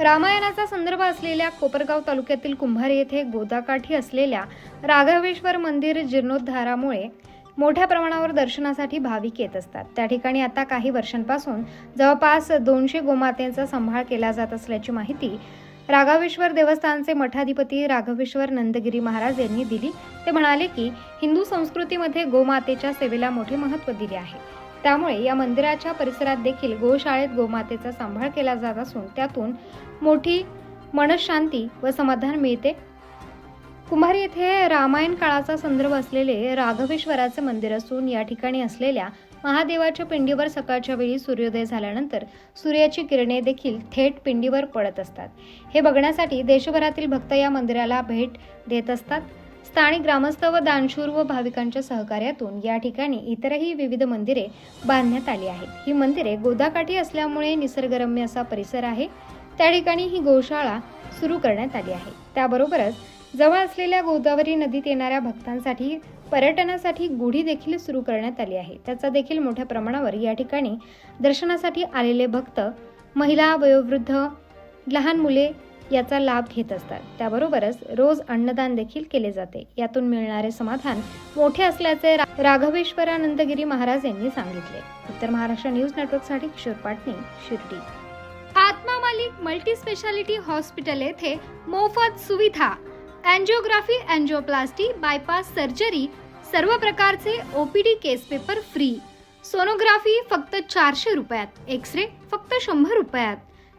रामायणाचा संदर्भ असलेल्या कोपरगाव तालुक्यातील कुंभार येथे गोदाकाठी असलेल्या राघवेश्वर मंदिर जीर्णोद्धारामुळे मोठ्या प्रमाणावर दर्शनासाठी भाविक येत असतात. त्या ठिकाणी आता काही वर्षांपासून जवळपास दोनशे गोमातेचा सांभाळ केला जात असल्याची माहिती राघवेश्वर देवस्थानचे मठाधिपती राघवेश्वर नंदगिरी महाराज यांनी दिली. ते म्हणाले की हिंदू संस्कृतीमध्ये गोमातेच्या सेवेला मोठे महत्त्व दिले आहे. त्यामुळे या मंदिराच्या परिसरात देखील गोशाळेत गोमातेचा सांभाळ केला जात असून त्यातून मोठी मनशांती व समाधान मिळते. कुंभारी येथे रामायण काळाचा संदर्भ असलेले राघवेश्वराचे मंदिर असून या ठिकाणी असलेल्या महादेवाच्या पिंडीवर सकाळच्या वेळी सूर्योदय झाल्यानंतर सूर्याची किरणे देखील थेट पिंडीवर पडत असतात. हे बघण्यासाठी देशभरातील भक्त या मंदिराला भेट देत असतात. स्थानिक ग्रामस्थ व दानशूर व भाविकांच्या सहकार्यातून या ठिकाणी इतरही विविध मंदिरे बांधण्यात आली आहेत. ही मंदिरे गोदाकाठी असल्यामुळे निसर्गरम्य असा परिसर आहे. त्या ठिकाणी ही गोशाळा सुरू करण्यात आली आहे. त्याबरोबरच जवळ असलेल्या गोदावरी नदीत येणाऱ्या भक्तांसाठी पर्यटनासाठी गुढी देखील सुरू करण्यात आली आहे. त्याचा देखील मोठ्या प्रमाणावर या ठिकाणी दर्शनासाठी आलेले भक्त महिला वयोवृद्ध लहान मुले याचा लाभ घेत असतात. त्याबरोबरच रोज अन्नदान देखील केले जाते. यातून मिळणारे समाधान मोठे असल्याचे रा- राघवेश्वरानंदगिरी महाराज यांनी सांगितले. उत्तर महाराष्ट्र न्यूज नेटवर्कसाठी Kishor Patni Shirdi. Atma Malik multi speciality hospital येथे मोफत सुविधा अँजिओग्राफी अँजिओप्लास्टी बायपास सर्जरी सर्व प्रकारचे OPD case paper free. Sonography फक्त चारशे रुपयात एक्स रे फक्त शंभर रुपयात.